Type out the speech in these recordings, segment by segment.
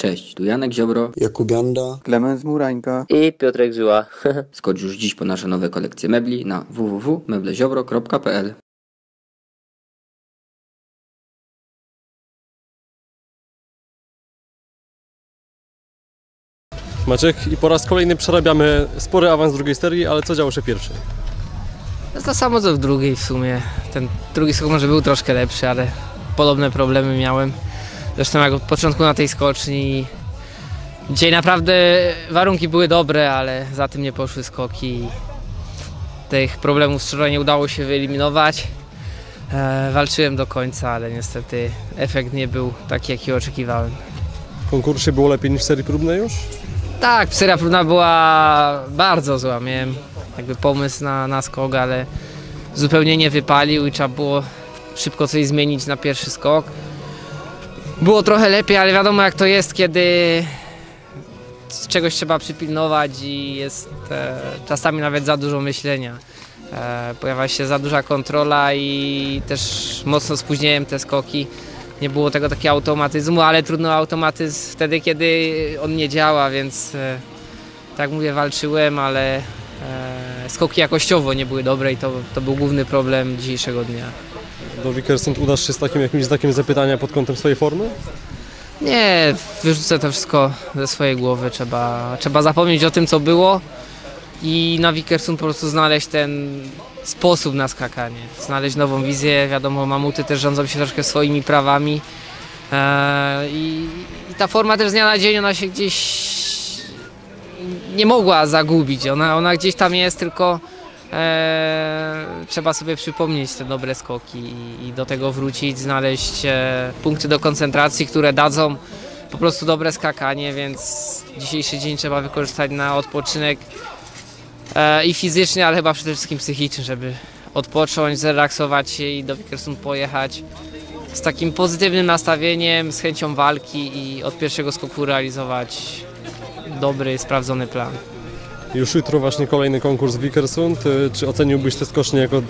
Cześć, tu Janek Ziobro. Jakub Janda. Klemens Murańka. I Piotrek Żyła. Skocz już dziś po nasze nowe kolekcje mebli na www.mebleziobro.pl Maciek i po raz kolejny przerabiamy spory awans drugiej serii, ale co działo się pierwszej? No to samo co w drugiej w sumie. Ten drugi skok może był troszkę lepszy, ale podobne problemy miałem. Zresztą jak od początku na tej skoczni. Dzisiaj naprawdę warunki były dobre, ale za tym nie poszły skoki. Tych problemów wczoraj nie udało się wyeliminować. E, walczyłem do końca, ale niestety efekt nie był taki, jaki oczekiwałem. W konkursie było lepiej niż w serii próbnej już? Tak, seria próbna była bardzo zła. Miałem jakby pomysł na, na skok, ale zupełnie nie wypalił i trzeba było szybko coś zmienić na pierwszy skok. Było trochę lepiej, ale wiadomo jak to jest, kiedy czegoś trzeba przypilnować i jest e, czasami nawet za dużo myślenia. E, pojawia się za duża kontrola i też mocno spóźniłem te skoki. Nie było tego takiego automatyzmu, ale trudno automatyzm wtedy, kiedy on nie działa, więc e, tak mówię, walczyłem, ale e, skoki jakościowo nie były dobre i to, to był główny problem dzisiejszego dnia. Do Wickersund udasz się z takim jakimś znakiem zapytania pod kątem swojej formy? Nie, wyrzucę to wszystko ze swojej głowy. Trzeba, trzeba zapomnieć o tym, co było i na Wickersund po prostu znaleźć ten sposób na skakanie. Znaleźć nową wizję. Wiadomo, mamuty też rządzą się troszkę swoimi prawami. Eee, i, I ta forma też z dnia na dzień, ona się gdzieś nie mogła zagubić. Ona, ona gdzieś tam jest, tylko e, trzeba sobie przypomnieć te dobre skoki i, i do tego wrócić, znaleźć e, punkty do koncentracji, które dadzą po prostu dobre skakanie, więc dzisiejszy dzień trzeba wykorzystać na odpoczynek e, i fizyczny, ale chyba przede wszystkim psychiczny, żeby odpocząć, zrelaksować się i do Wickersund pojechać z takim pozytywnym nastawieniem, z chęcią walki i od pierwszego skoku realizować dobry, sprawdzony plan. Już jutro właśnie kolejny konkurs Wickersund. Y, Czy oceniłbyś te skocznie jako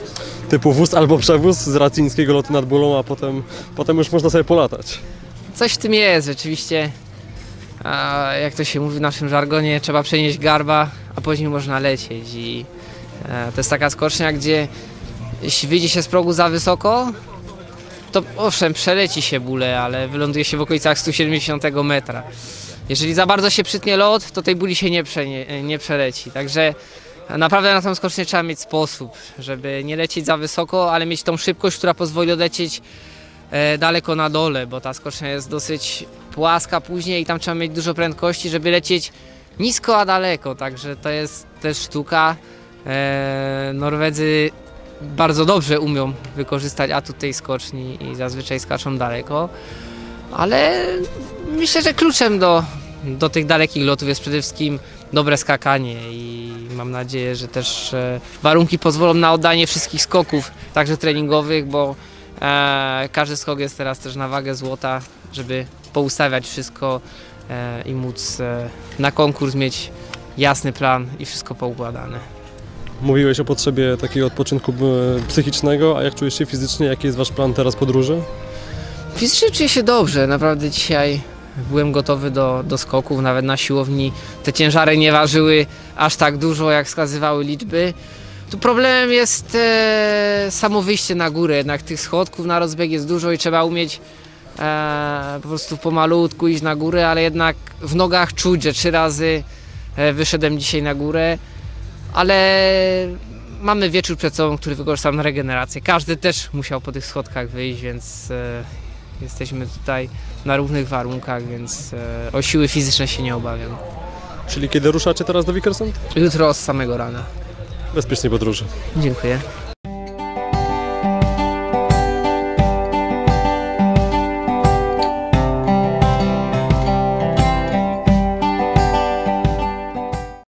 typu wóz albo przewóz z racji niskiego lotu nad Bulą, a potem, potem już można sobie polatać? Coś w tym jest, rzeczywiście. A jak to się mówi w naszym żargonie, trzeba przenieść garba, a później można lecieć. I e, to jest taka skocznia, gdzie jeśli wyjdzie się z progu za wysoko, to owszem, przeleci się bóle, ale wyląduje się w okolicach 170 metra. Jeżeli za bardzo się przytnie lot, to tej bóli się nie, przenie, nie przeleci. Także naprawdę na tą skocznię trzeba mieć sposób, żeby nie lecieć za wysoko, ale mieć tą szybkość, która pozwoli odlecieć e, daleko na dole, bo ta skocznia jest dosyć płaska później i tam trzeba mieć dużo prędkości, żeby lecieć nisko, a daleko. Także to jest też sztuka. E, Norwedzy bardzo dobrze umią wykorzystać atut tej skoczni i zazwyczaj skaczą daleko. Ale myślę, że kluczem do, do tych dalekich lotów jest przede wszystkim dobre skakanie i mam nadzieję, że też e, warunki pozwolą na oddanie wszystkich skoków, także treningowych, bo e, każdy skok jest teraz też na wagę złota, żeby poustawiać wszystko e, i móc na konkurs mieć jasny plan i wszystko poukładane. Mówiłeś o potrzebie takiego odpoczynku psychicznego, a jak czujesz się fizycznie? Jaki jest wasz plan teraz podróży? Fizycznie czuję się dobrze, naprawdę dzisiaj byłem gotowy do, do skoków, nawet na siłowni te ciężary nie ważyły aż tak dużo, jak wskazywały liczby. Tu problemem jest e, samo wyjście na górę, jednak tych schodków na rozbieg jest dużo i trzeba umieć e, po prostu pomalutku iść na górę, ale jednak w nogach czuć, że trzy razy e, wyszedłem dzisiaj na górę, ale mamy wieczór przed sobą, który wykorzystam na regenerację. Każdy też musiał po tych schodkach wyjść, więc e, jesteśmy tutaj na równych warunkach, więc e, o siły fizyczne się nie obawiam. Czyli kiedy ruszacie teraz do Wickersund? Jutro z samego rana. Bezpiecznej podróży. Dziękuję.